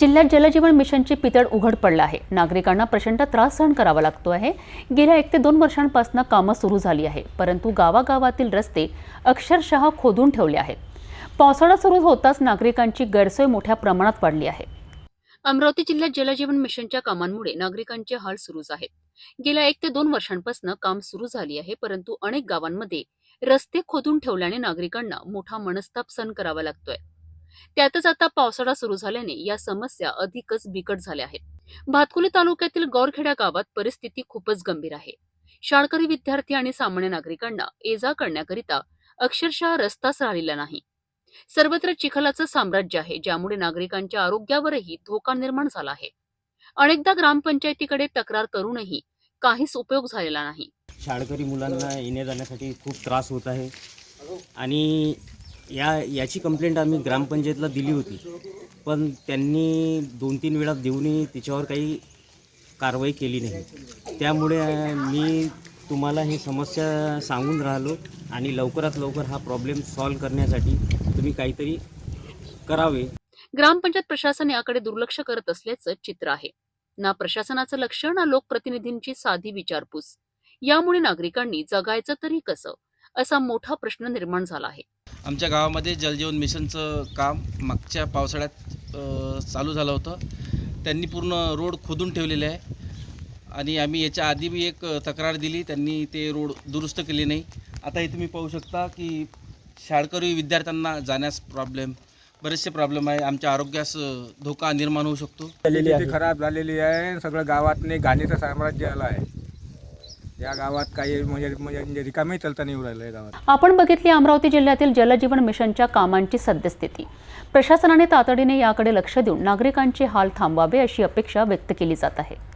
जिल्ह्यात जलजीवन मिशनची पितळ उघड पडलं आहे. नागरिकांना प्रचंड त्रास सहन करावा लागतो आहे. गेल्या एक ते दोन वर्षांपासून कामं सुरू झाली आहे. परंतु गावागावातील रस्ते अक्षरशः खोदून ठेवले आहेत. पावसाळा सुरू होताच नागरिकांची गैरसोय मोठ्या प्रमाणात वाढली आहे. अमरावती जिल्ह्यात जलजीवन मिशनच्या कामांमुळे नागरिकांचे हाल सुरूच आहेत. गेल्या एक ते दोन वर्षांपासून काम सुरू झाली आहे परंतु अनेक गावांमध्ये रस्ते खोदून ठेवल्याने नागरिकांना मोठा मनस्ताप सहन करावा लागतोय. त्यातच आता पावसाळा सुरू झाल्याने या समस्या अधिकच बिकट झाल्या आहेत. भातकुली तालुक्यातील गौरखेडा गावात परिस्थिती खूपच गंभीर आहे. शाळकरी विद्यार्थी आणि सामान्य नागरिकांना ये जा करण्याकरिता अक्षरशः रस्ताच राहिलेला नाही. सर्वत्र चिखलाचं साम्राज्य आहे ज्यामुळे नागरिकांच्या आरोग्यावरही धोका निर्माण झाला आहे. अनेकदा ग्रामपंचायतीकडे तक्रार करूनही काहीच उपयोग झालेला नाही. शाळकरी मुलांना येण्या जाण्यासाठी खूप त्रास होत आहे. आणि या याची कंप्लेंट आम्ही ग्रामपंचायतला दिली होती. पण त्यांनी दोन तीन वेळा देऊनही तिच्यावर काही कारवाई केली नाही. त्यामुळे मी तुम्हाला ही समस्या सांगून राहिलो आणि लवकरात लवकर हा प्रॉब्लेम सॉल्व करण्यासाठी तुम्ही काहीतरी करावे. ग्रामपंचायत प्रशासन याकडे दुर्लक्ष करत असल्याचं चित्र आहे. ना प्रशासनाचं लक्ष ना लोकप्रतिनिधींची साधी विचारपूस. यामुळे नागरिकांनी जगायचं तरी कसं? असा मोठा प्रश्न निर्माण झाला आहे. आमच्या गावामध्ये जलजीवन मिशनचं काम मागच्या पावसाळ्यात चालू झालं होतं. त्यांनी पूर्ण रोड खोदून ठेवलेले आहे. आणि आम्ही याच्या आधी बी एक तक्रार दिली. त्यांनी ते रोड दुरुस्त केले नाही. आता हे तुम्ही पाहू शकता की शाळकरी विद्यार्थ्यांना जाण्यास प्रॉब्लेम बरेचसे प्रॉब्लेम आहे. आमच्या आरोग्यास धोका निर्माण होऊ शकतो. खराब झालेली आहे. सगळं गावातने घाणीचं साम्राज्य आलं आहे. या गावात काही म्हणजे म्हणजे रिकामी चलता नाही राहिलं गावात. आपण बघितली अमरावती जिल्ह्यातील जलजीवन मिशनच्या कामांची सद्यस्थिती. प्रशासनाने तातडीने याकडे लक्ष देऊन नागरिकांचे हाल थांबवावे अशी अपेक्षा व्यक्त केली जात आहे.